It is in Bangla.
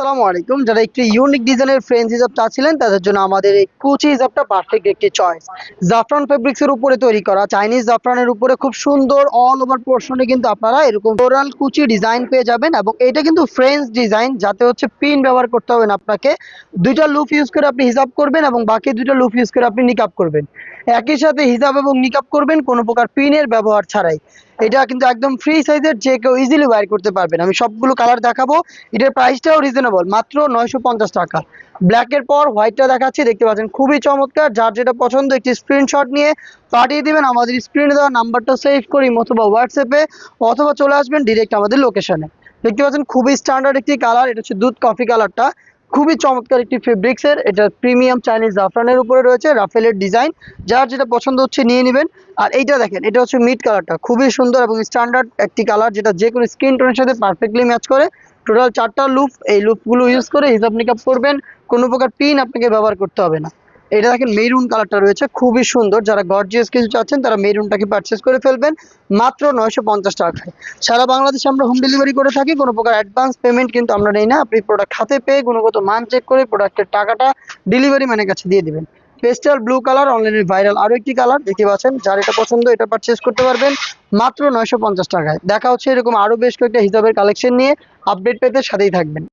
আসসালামু আলাইকুম। যারা একটি ইউনিক ডিজাইনের ফ্রেঞ্চ হিসাব চাচ্ছিলেন তাদের জন্য আমাদের এই কুচি হিসাবটা পারফেক্ট একটি চয়েস জাফরান ফেব্রিক্সের উপরে তৈরি করা চাইনিজ জাফরানের উপরে খুব সুন্দর অল ওভার পোর্শনে কিন্তু আপনারা এরকম ফ্লোরাল কুচি ডিজাইন পেয়ে যাবেন এবং এটা কিন্তু ফ্রেঞ্চ ডিজাইন যাতে হচ্ছে পিন ব্যবহার করতে হবে না আপনাকে। দুইটা লুপ ইউজ করে আপনি হিসাব করবেন এবং বাকি দুইটা লুপ ইউজ করে আপনি নিকাপ করবেন। একই সাথে হিসাব এবং নিকাপ করবেন, কোনো প্রকার পিনের ব্যবহার ছাড়াই। এটা কিন্তু একদম ফ্রি সাইজের যে কেউ ইজিলি ওয়্যার করতে পারবেন। আমি সবগুলো কালার দেখাবো। এটার প্রাইসটাও রিজনেবল মাত্র নয়শো পঞ্চাশ টাকা। ব্ল্যাকের পর হোয়াইটটা দেখাচ্ছি, দেখতে পাচ্ছেন খুবই চমৎকার। যার যেটা পছন্দ, একটি স্ক্রিনশট নিয়ে পাঠিয়ে দিবেন। আমাদের স্ক্রিনে দেওয়া নাম্বারটা সেভ করি অথবা হোয়াটসঅ্যাপে অথবা চলে আসবেন ডিরেক্ট আমাদের লোকেশনে দেখতে পাচ্ছেন খুবই স্ট্যান্ডার্ড একটি কালার এটা হচ্ছে দুধ কফি কালারটা খুবই চমৎকার একটি ফেব্রিক্সের এটা প্রিমিয়াম চাইনিজ জাফরানের উপরে রয়েছে রাফেলের ডিজাইন যার যেটা পছন্দ হচ্ছে নিয়ে নেবেন। আর এইটা দেখেন, এটা হচ্ছে মিড কালারটা খুবই সুন্দর এবং স্ট্যান্ডার্ড একটি কালার যেটা যে কোনো স্কিন টোনের সাথে পারফেক্টলি ম্যাচ করে। টোটাল চারটা লুপ এই লুপগুলো ইউজ করে হিসাব নিকাপ করবেন। কোনো প্রকার পিন আপনাকে ব্যবহার করতে হবে না। এটা দেখেন মেরুন কালারটা রয়েছে, খুবই সুন্দর। যারা গর্জিয়াস কিছু চাচ্ছেন, তারা মেরুনটাকে পারচেস করে ফেলবেন। মাত্র নয়শো পঞ্চাশ টাকায় সারা বাংলাদেশে আমরা হোম ডেলিভারি করে থাকি, কোনো প্রকার অ্যাডভান্স পেমেন্ট কিন্তু আমরা নেই না। আপনি প্রোডাক্ট হাতে পেয়ে গুণগত মান চেক করে প্রোডাক্টের টাকাটা ডেলিভারি ম্যানের কাছে দিয়ে দিবেন। পেস্টাল ব্লু কালার অনলাইনে ভাইরাল আরও একটি কালার দেখতে পাচ্ছেন, যার এটা পছন্দ, এটা পারচেস করতে পারবেন। মাত্র নয়শো পঞ্চাশ টাকায়। দেখা হচ্ছে এরকম আরও বেশ কয়েকটা হিসাবের কালেকশন নিয়ে আপডেট পেতে সাথেই থাকবেন।